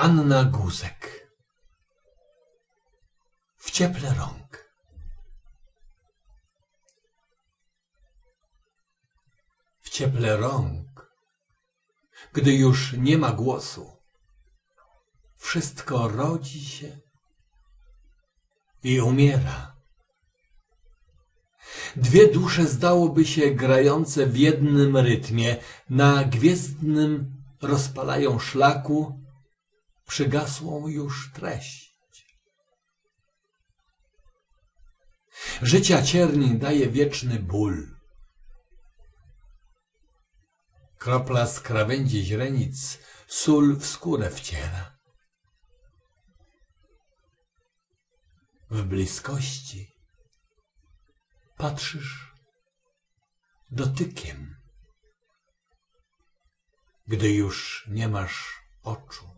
Anna Guzek. W cieple rąk. W cieple rąk, gdy już nie ma głosu, wszystko rodzi się i umiera. Dwie dusze zdałoby się grające w jednym rytmie, na gwiezdnym rozpalają szlaku przygasłą już treść. Życia cierni daje wieczny ból. Kropla z krawędzi źrenic sól w skórę wciera. W bliskości patrzysz dotykiem, gdy już nie masz oczu.